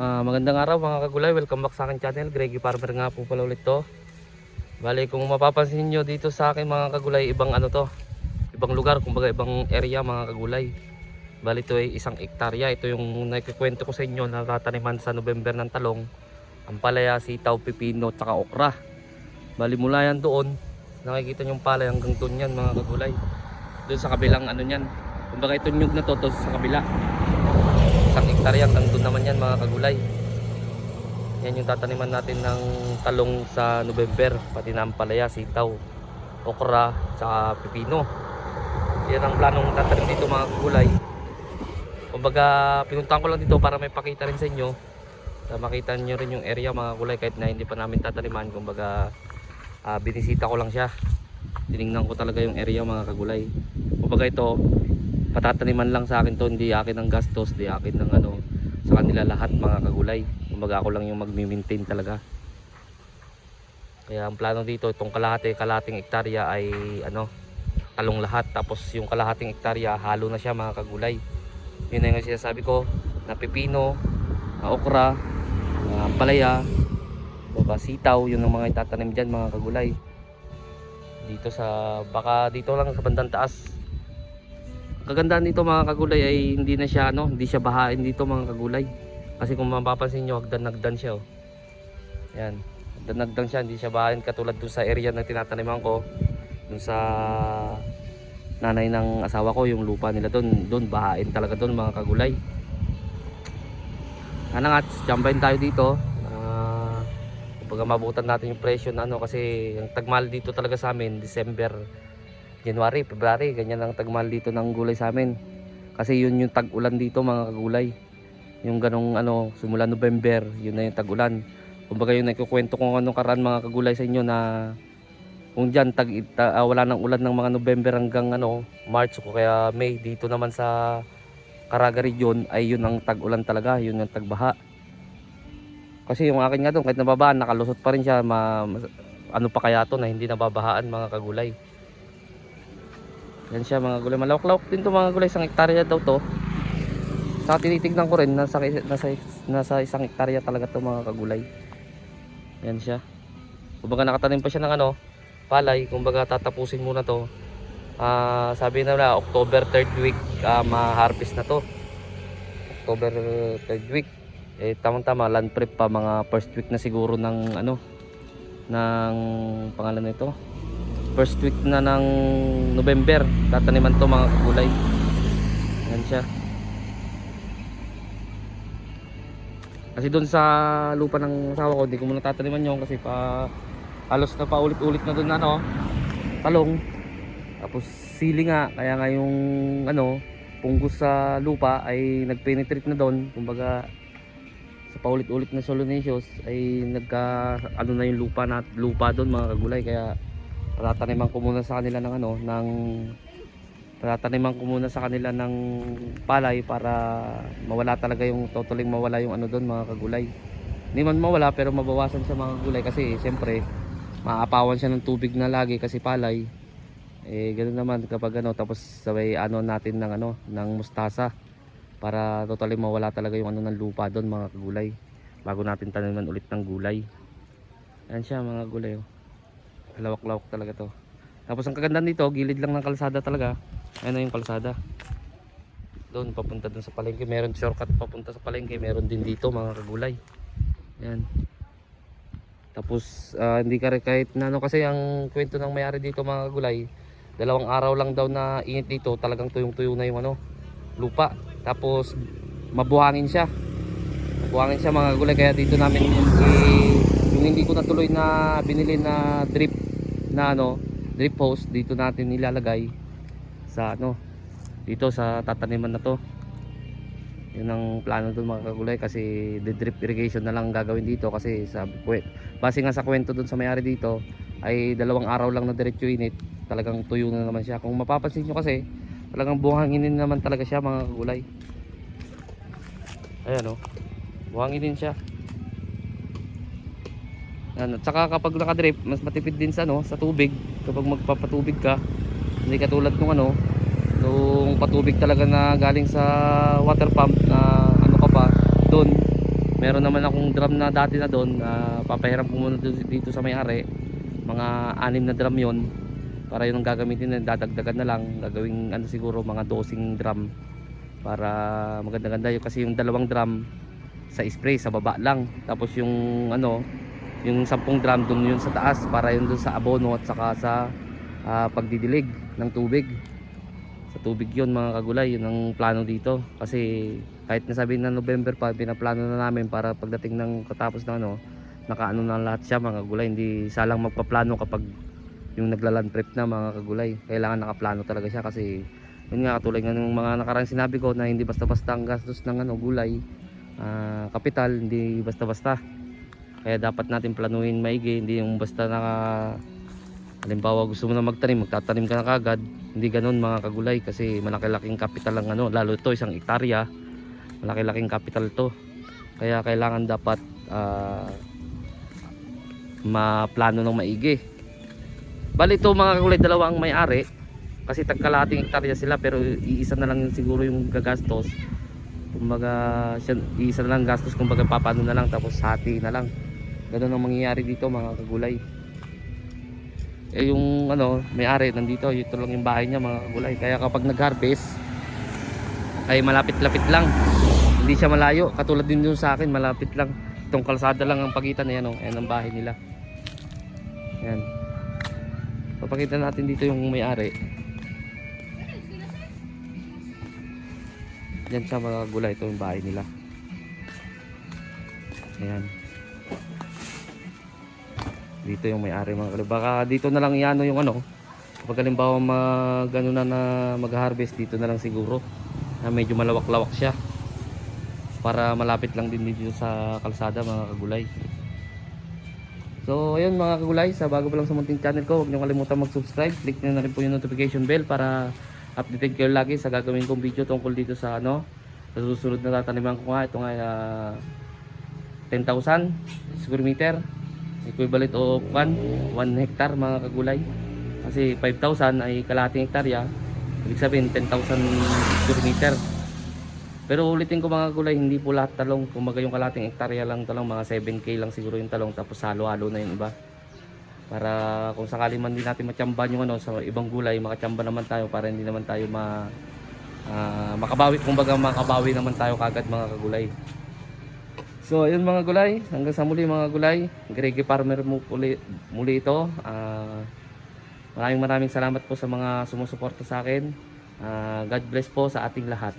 Ah, magandang araw mga kagulay, welcome back sa akin channel. Greggy Farmer nga po pala ulit to. Bali kung mapapansin nyo dito sa akin mga kagulay, ibang ano to, ibang lugar, kumbaga ibang area mga kagulay. Bali ito ay isang ektarya. Ito yung nakikwento ko sa inyo na tataniman sa November ng talong, ampalaya, sitaw, pipino, tsaka okra. Bali mula yan doon, nakikita nyo yung palay hanggang doon yan mga kagulay. Doon sa kabilang ano yan, kumbaga itong nyug na to, to sa kabila hektarya hanggang doon naman yan mga kagulay. Yan yung tataniman natin ng talong sa November pati na ampalaya, sitaw okra, tsaka pipino. Yan ang planong tatanim dito mga kagulay. Kumbaga pinuntahan ko lang dito para may pakita rin sa inyo na makita nyo rin yung area mga kagulay kahit na hindi pa namin tataniman. Kumbaga ah, binisita ko lang siya. Tinignan ko talaga yung area mga kagulay. Kumbaga ito patataniman lang sa akin to hindi akin ang gastos di akin ng ano sa kanila lahat mga kagulay. Kumbaga ako lang yung magmi-maintain talaga. Kaya ang plano dito itong kalahati kalahating hektarya ay ano talong lahat. Tapos yung kalahating hektarya halo na siya mga kagulay. Yun na yung sinasabi ko na pipino na okra na palaya baba sitaw yun ang mga itatanim dyan mga kagulay. Dito sa baka dito lang sa bandang taas kagandaan dito mga kagulay ay hindi na siya ano, hindi siya bahain dito mga kagulay. Kasi kung mapapansin nyo, hagdan-hagdan siya oh. Yan. Hagdan-hagdan siya, hindi siya bahain katulad dun sa area na tinataniman ko. Dun sa nanay ng asawa ko, yung lupa nila doon, doon bahain talaga doon mga kagulay. Nga, jambayin tayo dito. Uh, kapag mabutan natin yung presyo na ano kasi yung tagmahal dito talaga sa amin, December January, February, ganyan ang tagmahal dito ng gulay sa amin. Kasi yun yung tag-ulan dito mga kagulay. Yung ganong ano, simula November, yun na yung tag-ulan. Kumbaga yun nagkukwento ko anong karan mga kagulay sa inyo na kung dyan tag, ta, ah, wala nang ulan ng mga November hanggang ano, March o kaya May dito naman sa Caraga region ay yun ang tag-ulan talaga, yun ang tagbaha. Kasi yung akin nga doon kahit nababaan nakalusot pa rin siya ma, ano pa kaya to na hindi nababahaan mga kagulay. Yan siya mga gulay. Malawak-lawak din to mga gulay. Isang hektarya daw to. Sa tinitignan ko rin, nasa, nasa, nasa isang hektarya talaga to mga kagulay. Yan siya. Kumbaga nakatanim pa siya ng ano, palay. Kumbaga tatapusin muna to. Ah, sabi na October 3rd week ah, ma-harvest na to. October 3rd week. Eh tamang-tama land prep pa mga first week na siguro ng ano ng pangalan nito first week na ng November tataniman to mga gulay yan siya. Kasi doon sa lupa ng asawa ko hindi ko muna tataniman yun kasi pa halos na paulit-ulit na doon na ano talong. Tapos sili nga kaya nga yung ano punggos sa lupa ay nagpenetrate na doon kumbaga sa paulit-ulit na solanaceous ay nagka ano na yung lupa na lupa doon mga kagulay kaya tataniman ko muna sa kanila ng ano ng tataniman ko muna sa kanila ng palay para mawala talaga yung totally mawala yung ano doon mga kagulay. Hindi man mawala pero mabawasan sa mga gulay kasi siyempre maapawan siya ng tubig na lagi kasi palay. Eh ganoon naman kapag ano tapos sabay ano natin ng ano ng mustasa para totally mawala talaga yung ano ng lupa doon mga kagulay. Bago natin taniman ulit ng gulay. Yan siya mga gulay oh. Lawak-lawak talaga to. Tapos ang kagandaan dito, gilid lang ng kalsada talaga. Ayun na yung kalsada. Doon papunta doon sa palengke. Meron shortcut papunta sa palengke. Meron din dito mga kagulay. Yan. Tapos ah, hindi ka rin kahit na ano kasi ang kwento ng mayari dito mga kagulay. Dalawang araw lang daw na init dito. Talagang tuyong-tuyo na yung ano, lupa. Tapos mabuhangin siya. Mabuhangin siya mga kagulay. Kaya dito namin i- yung hindi ko natuloy na binili na drip na ano drip hose dito natin nilalagay sa ano dito sa tataniman na to. Yun ang plano doon mga kagulay kasi the drip irrigation na lang gagawin dito kasi sa base nga sa kwento doon sa may-ari dito ay dalawang araw lang na diretso init. Talagang tuyo na naman siya. Kung mapapansin nyo kasi talagang buhanginin naman talaga siya mga kagulay ayan o buhanginin siya Yan, at saka kapag nakadrip, mas matipid din sa ano, sa tubig. Kapag magpapatubig ka. Hindi katulad nung ano, nung patubig talaga na galing sa water pump na ano ka pa, doon meron naman akong drum na dati na doon, uh, papahiram ko muna dun- dito sa may-ari. Mga anim na drum yon para yun ang gagamitin na dadagdagan na lang, gagawing ano siguro mga dosing drum. Para maganda-ganda yun. Kasi yung dalawang drum sa spray sa baba lang. Tapos yung ano yung sampung drum doon yun sa taas para yun doon sa abono at saka sa ah, pagdidilig ng tubig. Sa tubig yun mga kagulay yun ang plano dito. Kasi kahit nasabi na November pa pinaplano na namin para pagdating ng katapos ng ano nakaano na lahat siya mga kagulay. Hindi salang magpaplano kapag yung naglaland prep na mga kagulay. Kailangan nakaplano talaga siya kasi yun nga katulad nga ng mga nakarang sinabi ko na hindi basta-basta ang gastos ng ano gulay ah, kapital hindi basta-basta kaya dapat natin planuhin maigi hindi yung basta naka halimbawa gusto mo na magtanim magtatanim ka na kagad. Hindi ganun mga kagulay kasi malaki-laking kapital ang ano lalo ito isang ektarya malaki-laking kapital to. Kaya kailangan dapat ah, maplano ng maigi. Bali ito mga kagulay dalawa ang may-ari. Kasi tagkalating hektarya sila pero iisa na lang siguro yung gagastos. Kumbaga iisa na lang gastos kumbaga papano na lang tapos hati na lang ganun ang mangyayari dito mga kagulay. Eh yung ano may-ari nandito ito lang yung bahay niya mga kagulay. Kaya kapag nag-harvest ay malapit-lapit lang. Hindi siya malayo. Katulad din yung sa akin malapit lang. Itong kalsada lang ang pagitan na yan oh. ayan ang bahay nila. Yan papakita natin dito yung may-ari. Yan sa mga gulay, ito yung bahay nila. Ayan. Dito yung may-ari mga kalib. Baka dito na lang iano yung ano. Kapag halimbawa mag, ano na, na mag-harvest dito na lang siguro. Na medyo malawak-lawak siya. Para malapit lang din dito sa kalsada mga kagulay. So ayun mga kagulay, sa bago pa lang sa munting channel ko, huwag niyo kalimutan mag-subscribe. Click niyo na rin po yung notification bell para updated kayo lagi sa gagawin kong video tungkol dito sa ano sa susunod na tataniman ko nga ito nga ah, 10,000 square meter equivalent o kan 1 hectare mga kagulay. Kasi 5,000 ay kalahating hektarya ibig sabihin 10,000 square meter. Pero ulitin ko mga gulay hindi po lahat talong. Kumbaga yung kalahating hektarya lang talong. Mga 7k lang siguro yung talong. Tapos halo-halo na yung iba. Para kung sakali man din natin matsamban yung ano sa ibang gulay makatsamba naman tayo para hindi naman tayo ma ah, makabawi. Kumbaga makabawi naman tayo kagad mga kagulay so ayun mga gulay. Hanggang sa muli mga gulay. Greggy Farmer muli, muli ito. Ah, maraming maraming salamat po sa mga sumusuporta sa akin. Ah, God bless po sa ating lahat